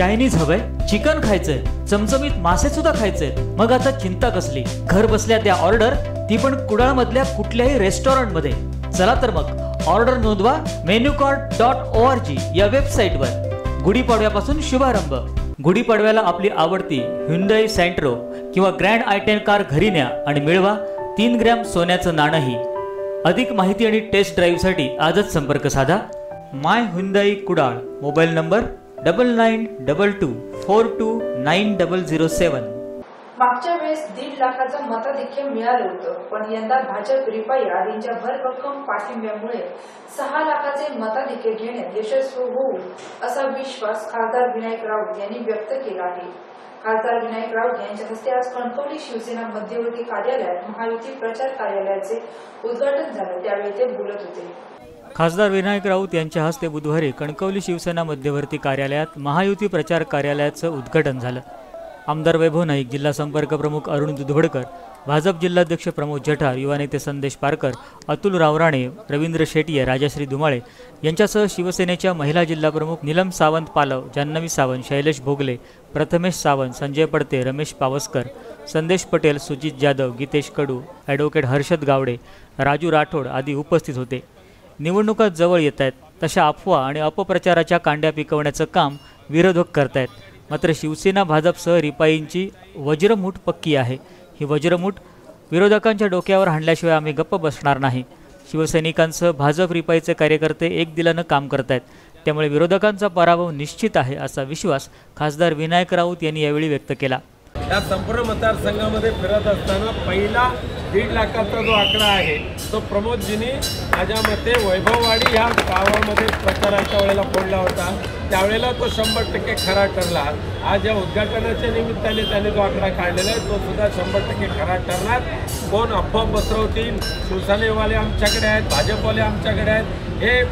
Chinese हवंय chicken खायचंय चमचमीत मासे सुद्धा खायचंय मग आता चिंता कसली? घर बसल्या त्या ऑर्डर ती पण कुडाळ मधल्या कुठल्याही रेस्टॉरंटमध्ये चला तर मग ऑर्डर नोंदवा menu card dot O R G या वेबसाईटवर. गुढीपाडव्यापासून शुभारंभ. गुढीपाडव्याला आपली आवडती ह्युंदाई सँट्रो किंवा ग्रँड आय टेन कार घरी न्या आणि मिळवा तीन ग्रॅम सोन्याचं नाणंही. अधिक माहिती आणि टेस्ट ड्राईव्हसाठी आजच संपर्क साधा. My Hyundai Kudal mobile number double nine double two four two nine double zero seven मागच्या वेळेस दीड लाखाचं मताधिक्य मिळालं होतं पण यंदा भाजप रिपाई आदींच्या भरभक्कम पाठिंब्यामुळे सहा लाखाचे मताधिक्य घेण्यात यशस्वी होऊ असा विश्वास खासदार विनायक राऊत यांनी व्यक्त केला आहे. खासदार विनायक राऊत यांच्या हस्ते आज कणकवली शिवसेना मध्यवर्ती कार्यालयात महायुती प्रचार कार्यालयाचे उद्घाटन झालं त्यावेळी ते बोलत होते. खासदार विनायक राऊत यांच्या हस्ते बुधवारी कणकवली शिवसेना मध्यवर्ती कार्यालयात महायुती प्रचार कार्यालयाचं उद्घाटन झालं. आमदार वैभव नाईक जिल्हा संपर्क प्रमुख अरुण दुधवडकर भाजप जिल्हाध्यक्ष प्रमोद जठार युवा नेते संदेश पारकर अतुल रावराणे रवींद्र शेटिये राजाश्री धुमाळे यांच्यासह शिवसेनेच्या महिला जिल्हा प्रमुख नीलम सावंत पालव जान्हवी सावंत शैलेश भोगले प्रथमेश सावंत संजय पडते रमेश पावसकर संदेश पटेल सुजित जाधव गीतेश कडू ॲडव्होकेट हर्षद गावडे राजू राठोड आदी उपस्थित होते. निवडणुका जवळ येत आहेत तशा अफवा आणि अपप्रचाराच्या कांड्या पिकवण्याचं काम विरोधक करतायत. मात्र शिवसेना भाजपसह रिपाईंची वज्रमूठ पक्की आहे. ही वज्रमूठ विरोधकांच्या डोक्यावर हाणल्याशिवाय आम्ही गप्प बसणार नाही. शिवसैनिकांसह भाजप रिपाईचे कार्यकर्ते एक दिलानं काम करत आहेत त्यामुळे विरोधकांचा पराभव निश्चित आहे असा विश्वास खासदार विनायक राऊत यांनी यावेळी व्यक्त केला. या संपूर्ण मतदारसंघामध्ये फिरत असताना पहिला दीड लाखाचा जो आकडा आहे तो प्रमोदजींनी माझ्या मते वैभववाडी ह्या गावामध्ये प्रचाराच्या वेळेला फोडला होता. त्यावेळेला तो शंभर टक्के खरा ठरला. आज या उद्घाटनाच्या निमित्ताने त्याने जो आकडा काढलेला आहे तो सुद्धा शंभर टक्के खरा ठरणार. कोण अफवा पसरवतील? शिवसेनेवाले आमच्याकडे आहेत भाजपवाले आमच्याकडे आहेत. हे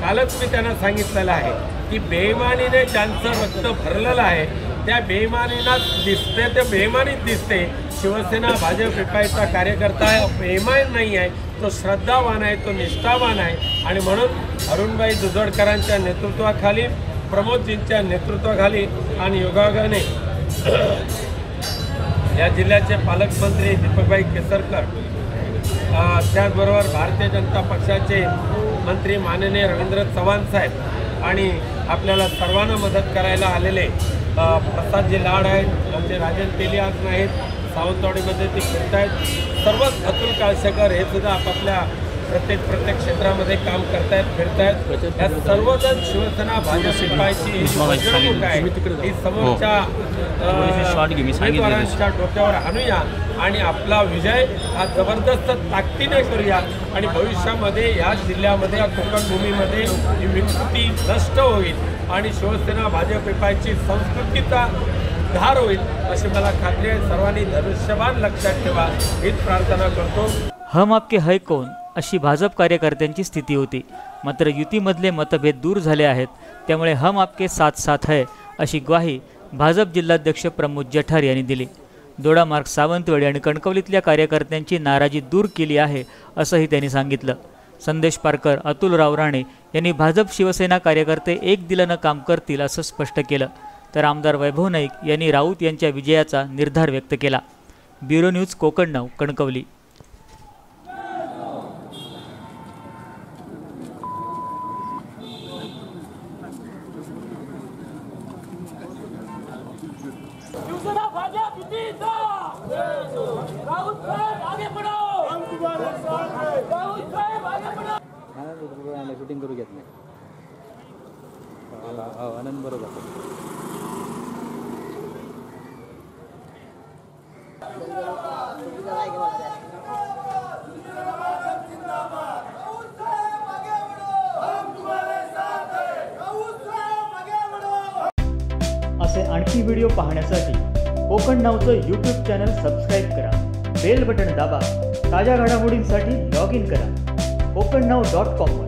कालच मी त्यांना सांगितलेलं आहे की बेईमानीने ज्यांचं रक्त भरलेलं आहे त्या बेईमानीला दिसते ते बेईमानीत दिसते. शिवसेना भाजप रिपाईचा कार्यकर्ता बेईमान नाही आहे तो श्रद्धावान आहे तो निष्ठावान आहे. आणि म्हणून अरुणबाई दुधडकरांच्या नेतृत्वाखाली प्रमोदजींच्या नेतृत्वाखाली आणि योगायोगाने या जिल्ह्याचे पालकमंत्री दीपकभाई केसरकर त्याचबरोबर भारतीय जनता पक्षाचे मंत्री माननीय रवींद्र चव्हाण साहेब आणि आपल्याला सर्वांना मदत करायला आलेले प्रसादजी लाड आहेत आमचे राजन तेली आज नाहीत सावंतवाडीमध्ये ते फिरत आहेत. सर्वच अतुल काळसेकर हे सुद्धा आपापल्या प्रत्येक प्रत्येक क्षेत्रामध्ये काम करतायत फिरतायत. या सर्वजण शिवसेना भाजप शिपायची ही जी. ही समोरच्या उमेदवारांच्या डोक्यावर आणूया आणि आपला विजय हा जबरदस्त ताकदीने करूया. आणि भविष्यामध्ये या जिल्ह्यामध्ये या कोकण भूमीमध्ये ही विकृती नष्ट होईल. आणि शिवसेना भाजप रिपायची संस्कृतीचा धार होईल अशी मला खात्री आहे. सर्वांनी धनुष्यबाण लक्षात ठेवा. हीच प्रार्थना करतो. हम आपके है कोण अशी भाजप कार्यकर्त्यांची स्थिती होती. मात्र युतीमधले मतभेद दूर झाले आहेत. त्यामुळे हम आपके साथ साथ है अशी ग्वाही भाजप जिल्हाध्यक्ष प्रमोद जठार यांनी दिली. दोडा मार्ग सावंतवाडी आणि कणकवलीतल्या कार्यकर्त्यांची नाराजी दूर केली आहे असंही त्यांनी सांगितलं. संदेश पारकर अतुल रावराणे यांनी भाजप शिवसेना कार्यकर्ते एक दिलानं काम करतील असं स्पष्ट केलं. तर आमदार वैभव नाईक यांनी राऊत यांच्या विजयाचा निर्धार व्यक्त केला. ब्युरो न्यूज कोकण नाव कणकवली. राहुल आगे बढ़ो आनंद शूटिंग करू घेत नाही. आनंद बरोबर असे आणखी व्हिडिओ पाहण्यासाठी कोकण नावचं यूट्यूब चॅनल सबस्क्राईब करा. बेल बटन दाबा. ताज्या घडामोडींसाठी लॉग इन करा. कोकण नाव डॉट कॉमवर